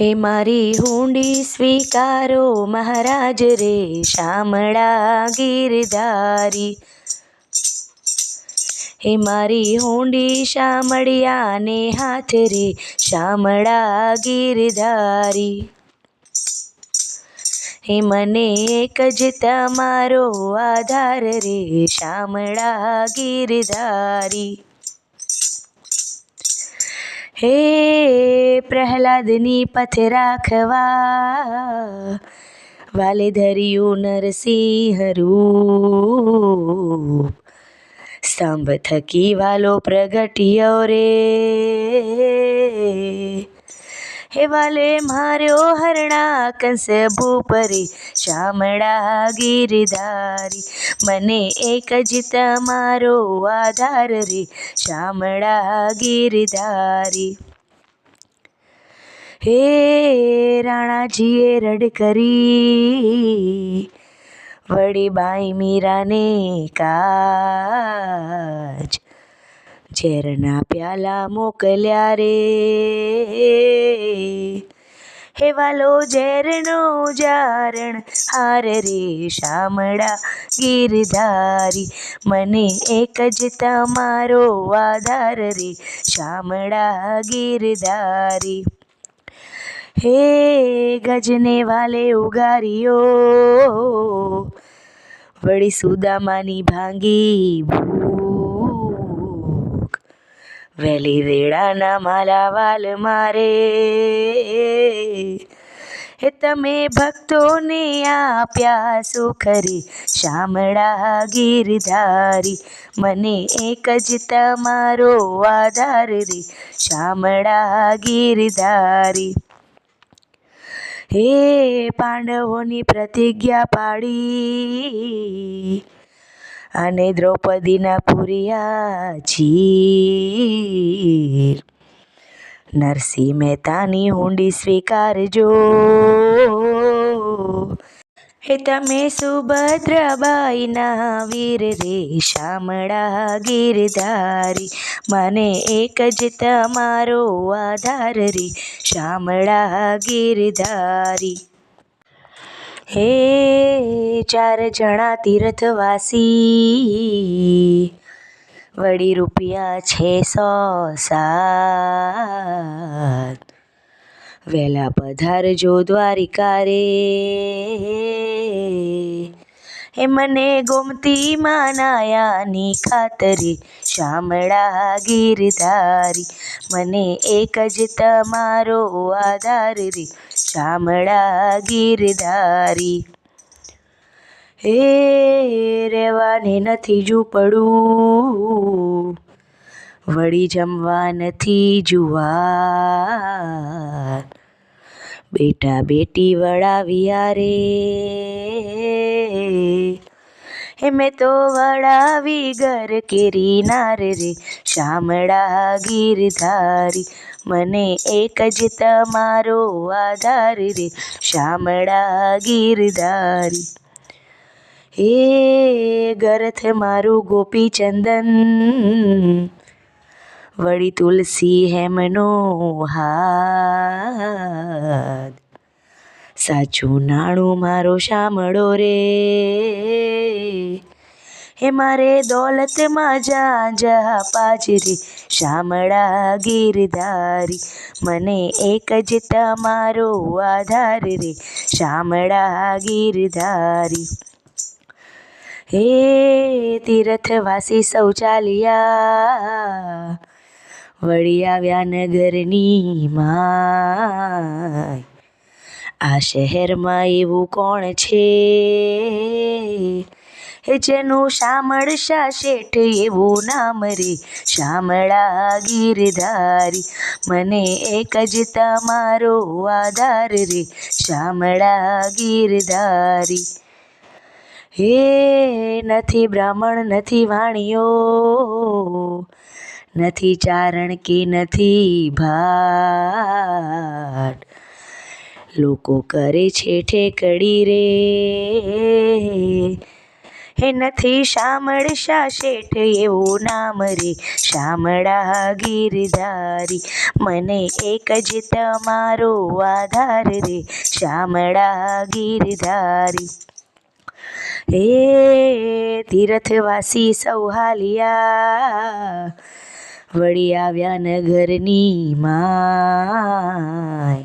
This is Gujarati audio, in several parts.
હે મારી હુંડી સ્વીકારો મહારાજ રે, શામળા ગીરધારી. હે મારી હુંડી શામળિયાને હાથ રે, શામળા ગીરધારી. હે મને એક જ તમારો આધાર રે, શામળા ગીરધારી. હે પ્રહલાદની પથ રાખવા વાલે ધર્યું નરસિંહ રૂપ સ્તંભ થકી વાલો પ્રગટ્યો રે. હે વાલે માર્યો હરણા કંસ ભૂપરી શામળા ગીરધારી. મને એક જ તમારો આધાર રે શામળા ગીરધારી. હે રાણાજીએ રડ કરી, વળી બાઈ મીરાને કાજ ઝેરના પ્યાલા મોકલ્યા રે. હે વાલો ઝેરનો જારણ, હાર રે શામળા ગીરધારી. મને એક જ તમારો આધાર રે, શામળા ગીરધારી. હે ગજને વાલે ઉગાર્યો વળી સુદામાની ભાંગી ભૂખ વેલી વેળાના માલા વાલ મારે. હે તમે ભક્તોને આપ્યા સુખરી, શામળા ગીરધારી, મને એક જ તમારો આધાર રે શામળા ગીરધારી. હે પાંડવોની પ્રતિજ્ઞા પાડી અને દ્રૌપદીના પુરિયા ચીર. નરસિંહ મહેતાની હુંડી સ્વીકારજો. હે તમે સુભદ્રાબાઈના વીર રે, શામળા ગીરધારી. મને એક જ તમારો આધાર રે, શામળા ગીરધારી. હે ચાર જણા તીર્થવાસી વળી રૂપિયા છે સો સાત. વહેલા પધારજો દ્વારિકા રે હે મને ગોમતી માનાયાની ખાતરી, શામળા ગીરધારી, મને એક જ તમારો આધાર રે. શામળા ગીરધારી. હે રહેવાને નથી ઝૂંપડું વળી જમવા નથી જુવાર. બેટા બેટી વળાવ્યા રે હે મેં તો વળાવી ઘર કેરી નાર રે, શામળા ગીરધારી મને એક જ તમારો આધાર રે, શામળા ગીરધારી હે ગરથ મારું ગોપીચંદન વળી તુલસી હેમનો હાથ. સાચું નાણું મારો શામળો રે. હે મારે દોલતમાં જા જા પાજરી, શામળા ગીરધારી. મને એક જ તમારો આધાર રે, શામળા ગીરધારી. હે તીર્થવાસી શૌચાલિયા, વળી આવ્યા નગરની માય. આ શહેરમાં એવું કોણ છે? હે જેનું શામળ શા શેઠ એવું નામ રે? શામળા ગીરધારી, મને એક જ તમારો આધાર રે. શામળા ગીરધારી. હે નથી બ્રાહ્મણ, નથી વાણિયો, નથી ચારણ કે નથી ભાટ. લોકો કરે છે ઠેકડી રે. હે નથી શામળશા શેઠ એવું નામ રે? શામળા ગીરધારી, મને એક જ તમારો આધાર રે. શામળા ગીરધારી. હે તીર્થવાસી સૌહાલિયા, વળી આવ્યા નગરની માય.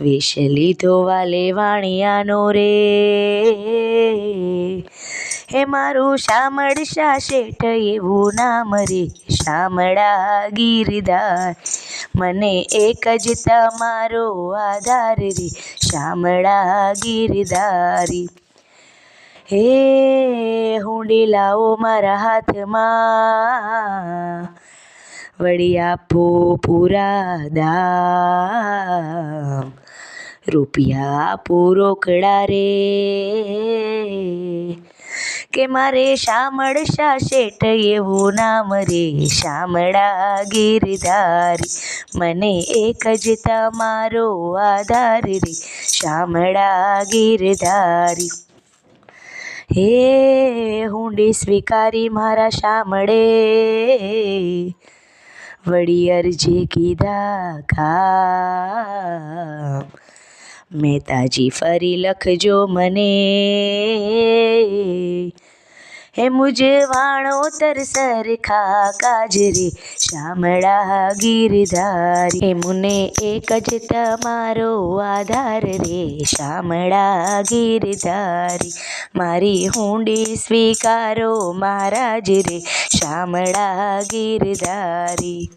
વેશ લીધો વાલે વાણિયાનો રે. હે મારું શામળ શા શેઠ, એવું નામ રે. શામળા ગીરધાર મને એક જ તમારો આધાર રે. શામળા ગીરધારી હે હુંડી લાવો મારા હાથમાં વળી આપો પૂરા દામ. રૂપિયા આપો રોકડા રે. કે મારે શામળશા શેઠ એવું નામ રે? શામળા ગીરધારી, મને એક જ તમારો આધાર રે. શામળા ગીરધારી. હે હુંડી સ્વીકારી મારા શામળે. વળી અરજી કીધા કામ મહેતાજી ફરી લખજો મને. હે મુજે વાણો તર સરખા કાજરે, શામળા ગીરધારી. હે મુને એક જ તમારો આધાર રે, શામળા ગીરધારી. મારી હુંડી સ્વીકારો મહારાજ રે, શામળા ગીરધારી.